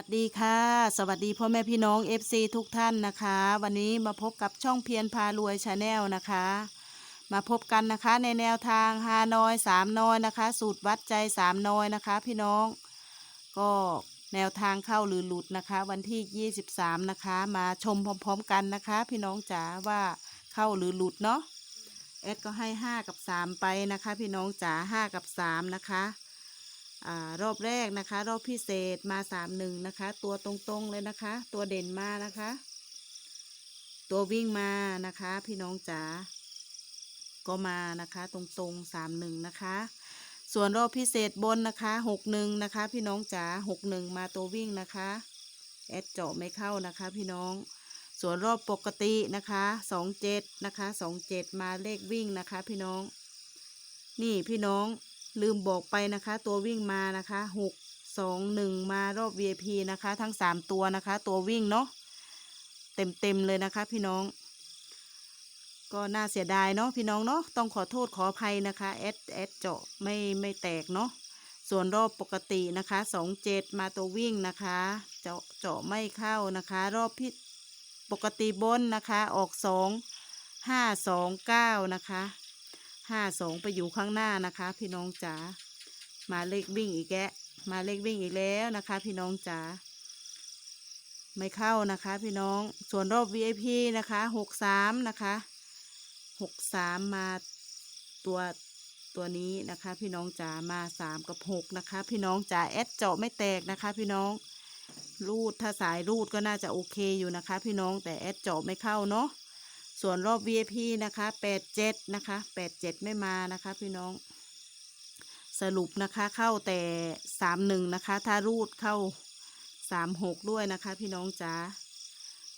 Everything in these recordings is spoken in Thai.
วัสดีค่ะ สวัสดีพ่อแม่พี่น้อง FC ทุกท่านนะคะ วันนี้มาพบกับช่องเพียรพารวยชาแนลนะคะ มาพบกันนะคะในแนวทางฮานอยสามนอยนะคะ สูตรวัดใจสามนอยนะคะ พี่น้อง ก็แนวทางเข้าหรือหลุดนะคะ วันที่ 23 นะคะ มาชมพร้อมๆกันนะคะ พี่น้องจ๋าว่าเข้าหรือหลุดเนาะเอดก็ให้ 5 กับ 3 ไปนะคะ พี่น้องจ๋า5กับ 3 นะคะ อรอบแรกนะคะ รอบพิเศษมา3 1นะคะ ตัวตรงๆเลยนะคะ ตัวเด่นมานะคะ ตัววิ่งมานะคะ พี่น้องจ๋าก็มานะคะตรงๆ3 1นะคะ ส่วนรอบพิเศษบนนะคะหกหนึ่งนะคะ พี่น้องจ๋าหกหนึ่งมาตัววิ่งนะคะแอดเจาะไม่เข้านะคะ พี่น้องส่วนรอบปกตินะคะสองเจ็ดนะคะสองเจ็ดมาเลขวิ่งนะคะ พี่น้อง นี่พี่น้อง ลืมบอกไปนะคะ ตัววิ่งมานะคะหกสองหนึ่งมารอบ VIP นะคะ ทั้งสามตัวนะคะ ตัววิ่งเนาะเต็มเต็มเลยนะคะ พี่น้อง ก็น่าเสียดายเนาะพี่น้องเนาะต้องขอโทษขออภัยนะคะแอดแอดเจาะไม่ไม่แตกเนาะส่วนรอบปกตินะคะสองเจ็ดมาตัววิ่งนะคะ เจาะเจาะไม่เข้านะคะ รอบพิปกติบนนะคะออกสองห้าสองเก้านะคะ ห้าสองไปอยู่ข้างหน้านะคะ พี่น้องจ๋ามาเลขวิ่งอีกแกะมาเลขวิ่งอีกแล้วนะคะ พี่น้องจ๋าไม่เข้านะคะ พี่น้องส่วนรอบ VIP นะคะหกสามนะคะหกสามมาตัวตัวนี้นะคะ พี่น้องจ๋ามาสามกับหกนะคะ พี่น้องจ๋าแอดเจาะไม่แตกนะคะ พี่น้องรูดถ้าสายรูดก็น่าจะโอเคอยู่นะคะ พี่น้องแต่แอดเจาะไม่เข้าเนาะ ส่วนรอบ VIP นะคะแปดเจ็ดนะคะแปดเจ็ดไม่มานะคะพี่น้อง สรุปนะคะเข้าแต่สามหนึ่งนะคะ ถ้ารูดเข้าสามหกด้วยนะคะ พี่น้องจ๋า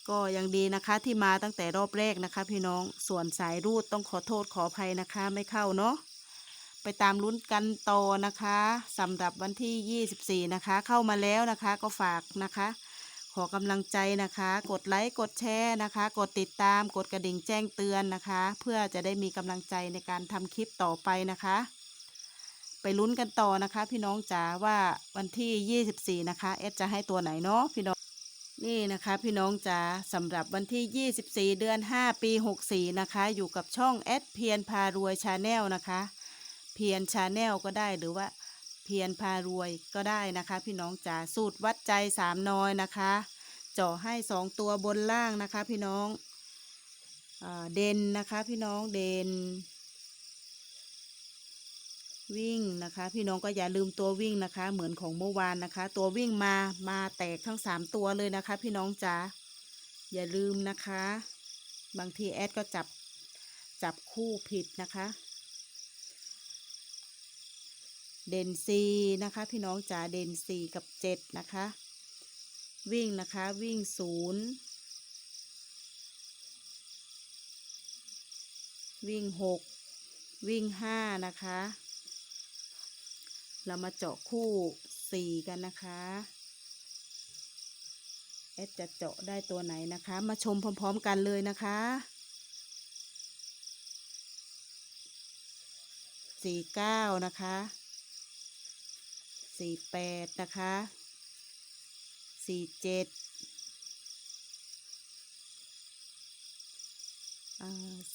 ก็ยังดีนะคะที่มาตั้งแต่รอบแรกนะคะ พี่น้องส่วนสายรูดต้องขอโทษขออภัยนะคะไม่เข้าเนาะไปตามลุ้นกันต่อนะคะสำหรับวันที่ 24 นะคะ เข้ามาแล้วนะคะก็ฝากนะคะ ขอกำลังใจนะคะ กดไลค์ กดแชร์นะคะ กดติดตาม กดกระดิ่งแจ้งเตือนนะคะ เพื่อจะได้มีกำลังใจในการทำคลิปต่อไปนะคะ ไปลุ้นกันต่อนะคะ พี่น้องจ๋าว่าวันที่ 24 นะคะเอสจะให้ตัวไหนเนาะพี่น้องนี่นะคะพี่น้องจ๋าสำหรับวันที่ 24 เดือน 5 ปี 64 นะคะ อยู่กับช่องแอดเพียนพารวยชาแนลนะคะ เพียนชาแนลก็ได้หรือว่า พียนพารวยก็ได้นะคะ พี่น้องจ๋าสูตรวัดใจสามน้อยนะคะเจาะให้สองตัวบนล่างนะคะ พี่น้องอเด่นนะคะ พี่น้องเด่นวิ่งนะคะ พี่น้องก็อย่าลืมตัววิ่งนะคะ เหมือนของเมื่อวานนะคะ ตัววิ่งมามาแตกทั้งสามตัวเลยนะคะ พี่น้องจ๋าอย่าลืมนะคะ บางทีแอดก็จับจับคู่ผิดนะคะ เด่นซีนะคะพี่น้องจ๋าเด่นซีกับเจ็ดนะคะ วิ่งนะคะวิ่งศูนย์วิ่งหกวิ่งห้านะคะ เรามาเจาะคู่สี่กันนะคะเอสจะเจาะได้ตัวไหนนะคะ มาชมพร้อม ๆ กันเลยนะคะสี่เก้านะคะ สี่แปดนะคะสี่เจ็ด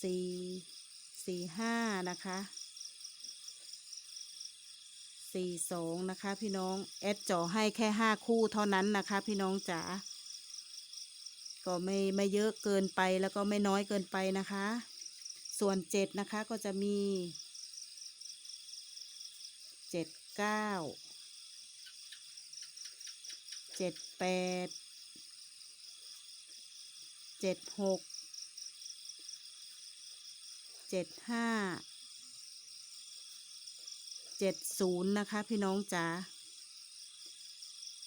สี่สี่ห้านะคะสี่สองนะคะพี่น้องแอดจ่อให้แค่ห้าคู่เท่านั้นนะคะพี่น้องจ๋าก็ไม่ไม่เยอะเกินไปแล้วก็ไม่น้อยเกินไปนะคะ ส่วนเจ็ดนะคะก็จะมีเจ็ดเก้า เจ็ดแปดเจ็ดหกเจ็ดห้าเจ็ดศูนย์นะคะพี่น้องจ๋า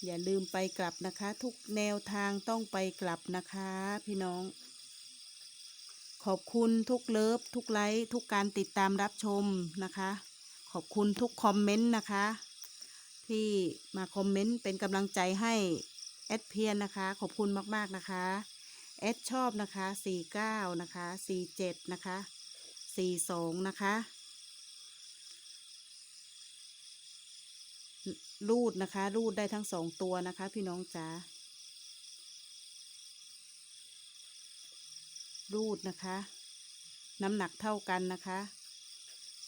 อย่าลืมไปกลับนะคะ ทุกแนวทางต้องไปกลับนะคะพี่น้อง ขอบคุณทุกเลิฟ ทุกไลค์ ทุกการติดตามรับชมนะคะ ขอบคุณทุกคอมเมนต์นะคะ ที่มาคอมเมนต์เป็นกำลังใจให้แอดเพียนนะคะ ขอบคุณมากๆนะคะแอดชอบนะคะ 49 นะคะ 47 นะคะ 42 นะคะ รูดนะคะ รูดได้ทั้งสองตัวนะคะ พี่น้องจ๋า รูดนะคะ น้ำหนักเท่ากันนะคะ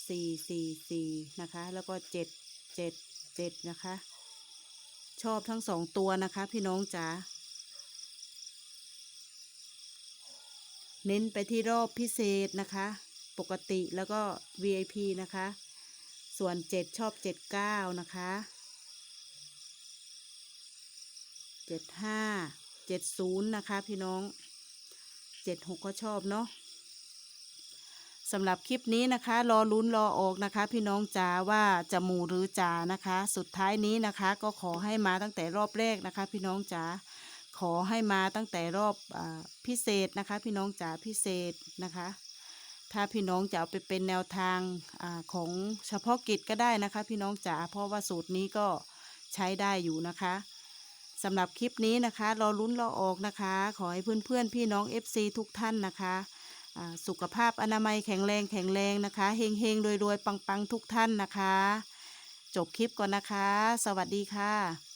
สี่สี่สี่นะคะ แล้วก็เจ็ด เจ็ดนะคะ ชอบทั้งสองตัวนะคะ พี่น้องจ๋าเน้นไปที่รอบพิเศษนะคะ ปกติแล้วก็ VIP นะคะ ส่วนเจ็ดชอบเจ็ดเก้านะคะเจ็ดห้าเจ็ดศูนย์นะคะ พี่น้องเจ็ดหกก็ชอบเนาะ สำหรับคลิปนี้นะคะ รอลุ้นรอออกนะคะ พี่น้องจ๋าว่าจะหมูหรือจ๋านะคะ สุดท้ายนี้นะคะ ก็ขอให้มาตั้งแต่รอบแรกนะคะ พี่น้องจ๋าขอให้มาตั้งแต่รอบอพิเศษนะคะ พี่น้องจ๋าพิเศษนะคะ ถ้าพี่น้องจะเอาไปเป็นแนวทางอของเฉพาะกิจก็ได้นะคะ พี่น้องจ๋าเพราะว่าสูตรนี้ก็ใช้ได้อยู่นะคะสำหรับคลิปนี้นะคะรอลุ้นรอออกนะคะ ขอให้เพื่อนๆพี่น้อง FC ทุกท่านนะคะ สุขภาพอนามัยแข็งแรงแข็งแรงนะคะเฮงเฮงรวยรวยปังปังทุกท่านนะคะ จบคลิปก่อนนะคะ สวัสดีค่ะ